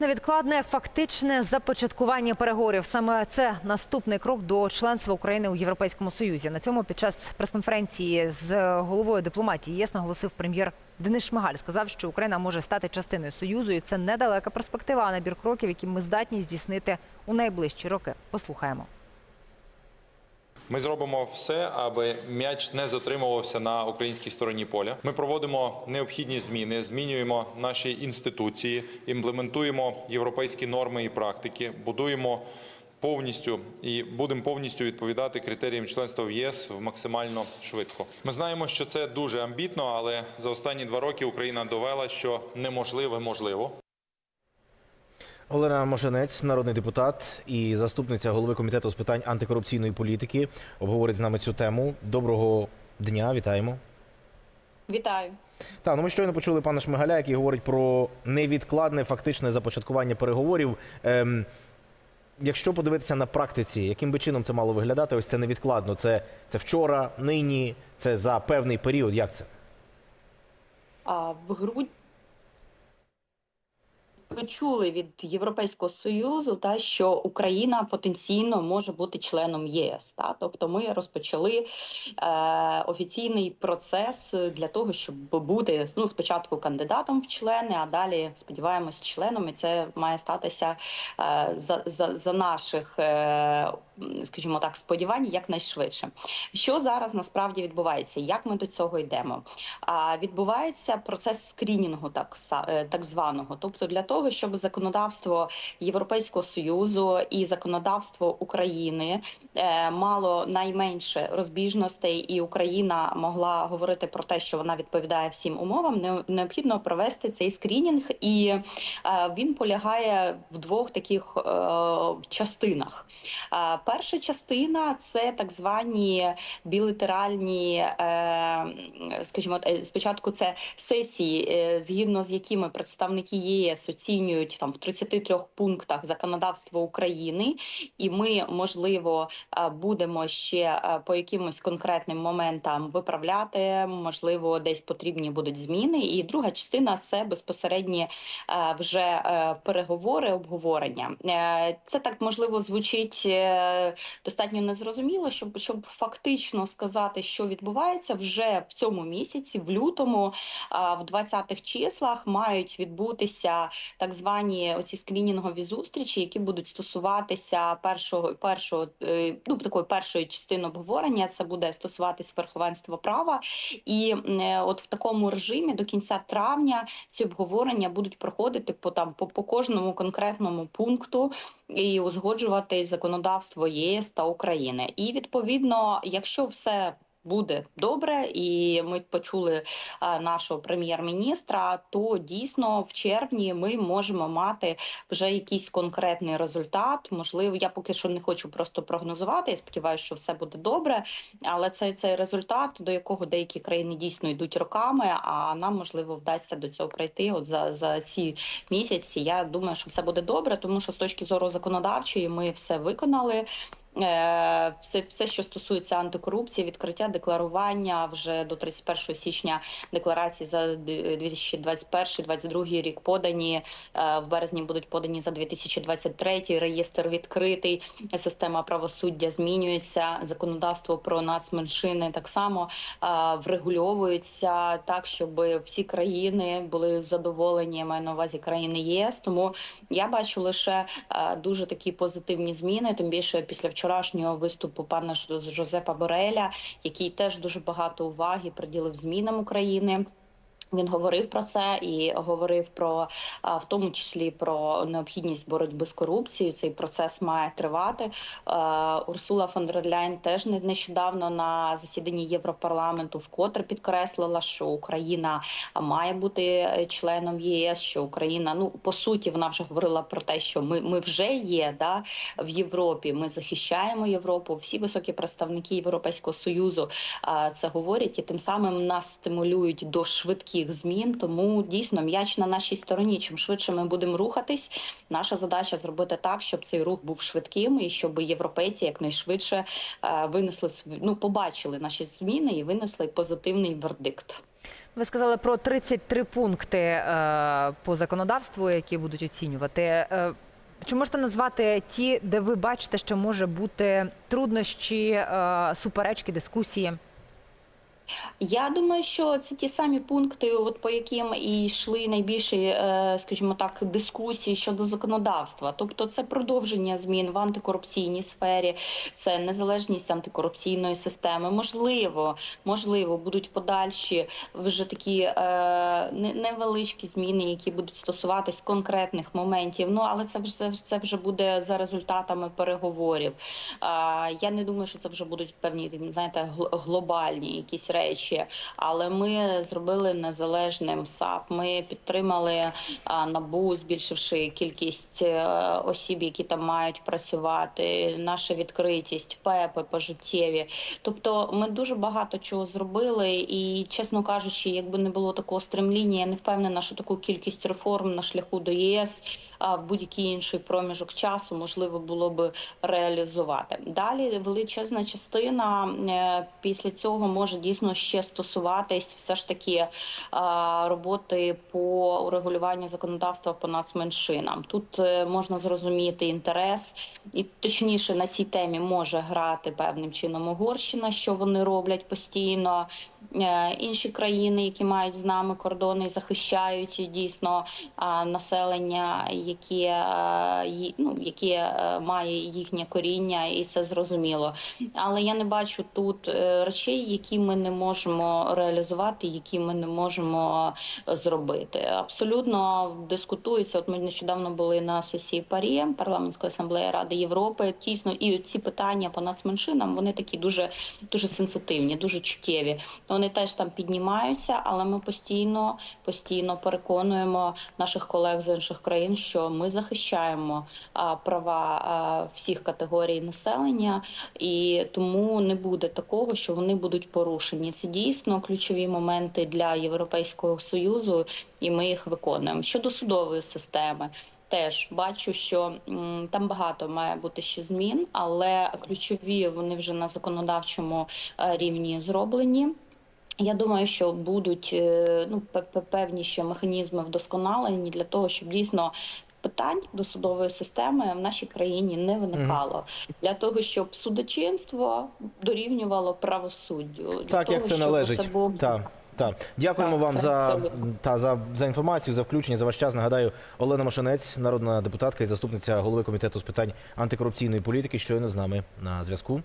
Невідкладне фактичне започаткування переговорів. Саме це наступний крок до членства України у Європейському Союзі. На цьому під час прес-конференції з головою дипломатії ЄС наголосив прем'єр Денис Шмигаль. Сказав, що Україна може стати частиною союзу, і це недалека перспектива, а набір кроків, які ми здатні здійснити у найближчі роки. Послухаємо. Ми зробимо все, аби м'яч не затримувався на українській стороні поля. Ми проводимо необхідні зміни, змінюємо наші інституції, імплементуємо європейські норми і практики, будуємо повністю і будемо повністю відповідати критеріям членства в ЄС в максимально швидко. Ми знаємо, що це дуже амбітно, але за останні два роки Україна довела, що неможливе можливо. Олена Мошенець, народний депутат і заступниця голови комітету з питань антикорупційної політики, обговорить з нами цю тему. Доброго дня, вітаємо. Вітаю. Так, ну ми щойно почули пана Шмигаля, який говорить про невідкладне фактичне започаткування переговорів. Ем, якщо подивитися на практиці, яким би чином це мало виглядати, ось це невідкладно. Це, це вчора, нині, це за певний період. Як це? А в грудні ви чули від Європейського союзу, та що Україна потенційно може бути членом ЄС. Та тобто ми розпочали е, офіційний процес для того, щоб бути ну спочатку кандидатом в члени, а далі сподіваємось членом. І це має статися е, за, за, за наших, е, скажімо так, сподівань якнайшвидше. Що зараз насправді відбувається? Як ми до цього йдемо? А відбувається процес скрінінгу, так е, так званого, тобто для того, щоб законодавство Європейського союзу і законодавство України е, мало найменше розбіжностей, і Україна могла говорити про те, що вона відповідає всім умовам, необхідно провести цей скрінінг, і е, він полягає в двох таких частинах. Перша частина це так звані білатеральні, е, скажімо, е, спочатку це сесії, е, згідно з якими представники ЄС оцінюють там в 33 пунктах законодавство України, і ми, можливо, будемо ще по якимось конкретним моментам виправляти. Можливо, десь потрібні будуть зміни. І друга частина це безпосередні вже переговори, обговорення. Це так можливо звучить достатньо незрозуміло, щоб щоб фактично сказати, що відбувається вже в цьому місяці, в лютому, в 20-х числах мають відбутися так звані оці скрінінгові зустрічі, які будуть стосуватися першого першого е, ну такої першої частини обговорення. Це буде стосуватись верховенства права, і е, от в такому режимі до кінця травня ці обговорення будуть проходити по там по, по кожному конкретному пункту і узгоджувати законодавство ЄС та України. І відповідно, якщо все буде добре, і ми почули нашого прем'єр-міністра, то дійсно в червні ми можемо мати вже якийсь конкретний результат. Можливо, я поки що не хочу просто прогнозувати. Я сподіваюся, що все буде добре. Але цей цей результат, до якого деякі країни дійсно йдуть роками, а нам можливо вдасться до цього прийти. От за, за ці місяці. Я думаю, що все буде добре, тому що з точки зору законодавчої ми все виконали. Е, Все, все, що стосується антикорупції, відкриття декларування вже до 31 січня декларації за 2021-2022 рік подані е, в березні будуть подані за 2023, Реєстр відкритий, система правосуддя змінюється. Законодавство про нацменшини так само е, врегульовується так, щоб всі країни були задоволені. я Маю на увазі країни ЄС. Тому я бачу лише дуже такі позитивні зміни. Тим більше після вчорашнього виступу пана Жозепа Бореля, який теж дуже багато уваги приділив змінам України. Він говорив про це і говорив про в тому числі про необхідність боротьби з корупцією. Цей процес має тривати. Урсула фон дер Ляйн теж не- нещодавно на засіданні Європарламенту вкотре підкреслила, що Україна має бути е, членом ЄС. Що Україна, ну по суті, вона вже говорила про те, що ми, ми вже є да в Європі. Ми захищаємо Європу. Всі високі представники Європейського союзу це говорять, і тим самим нас стимулюють до швидких змін. Тому дійсно м'яч на нашій стороні. Чим швидше ми будемо рухатись, наша задача зробити так, щоб цей рух був швидким і щоб європейці якнайшвидше е, винесли ну, побачили наші зміни і винесли позитивний вердикт. Ви сказали про 33 пункти е, по законодавству, які будуть оцінювати. Е, чи можете назвати ті, де ви бачите, що може бути труднощі, суперечки, дискусії? Я думаю, що це ті самі пункти, от по яким і йшли найбільші, е, скажімо так, дискусії щодо законодавства. Тобто, це продовження змін в антикорупційній сфері, це незалежність антикорупційної системи. Можливо, можливо, будуть подальші вже такі е, невеличкі зміни, які будуть стосуватись конкретних моментів. Ну але це вже це вже буде за результатами переговорів. А, Я не думаю, що це вже будуть певні знаєте, гл- глобальні якісь речі. Але ми зробили незалежним САП. Ми підтримали набу, збільшивши кількість е, осіб, які там мають працювати. Наша відкритість, ПЕПи пожиттєві. Тобто, ми дуже багато чого зробили. І, чесно кажучи, якби не було такого стремління, я не впевнена, що таку кількість реформ на шляху до ЄС а в будь-який інший проміжок часу можливо було би реалізувати. Далі величезна частина е, після цього може дійсно ще стосуватись все ж таки роботи по урегулюванню законодавства по нацменшинам. Тут е, можна зрозуміти інтерес, і точніше на цій темі може грати певним чином Угорщина, що вони роблять постійно. Е, Інші країни, які мають з нами кордони, захищають дійсно населення, яке, е, ну, яке е, має їхнє коріння, і це зрозуміло. Але я не бачу тут е, речей, які ми не можемо реалізувати, які ми не можемо е, зробити. Абсолютно дискутується. От ми нещодавно були на сесії ПАРІ, парламентської асамблеї Ради Європи. Тісно, і ці питання по нацменшинам вони такі дуже дуже сенситивні, дуже чуттєві. Вони теж там піднімаються, але ми постійно постійно переконуємо наших колег з інших країн, що ми захищаємо а, права а, всіх категорій населення, і тому не буде такого, що вони будуть порушені. Це дійсно ключові моменти для Європейського союзу, і ми їх виконуємо. Щодо судової системи. Теж бачу, що там багато має бути ще змін, але ключові вони вже на законодавчому е, рівні зроблені. Я думаю, що будуть е, ну пе- пе- певні ще механізми вдосконалені для того, щоб дійсно. Питань до судової системи в нашій країні не виникало для того, щоб судочинство дорівнювало правосуддю. Для Так, того, як це належить. Це було Так, так. Дякуємо Так, вам за, абсолютно. та, за, за інформацію, за включення, за ваш час. Нагадаю, Олена Машинець, народна депутатка і заступниця голови комітету з питань антикорупційної політики, щойно з нами на зв'язку.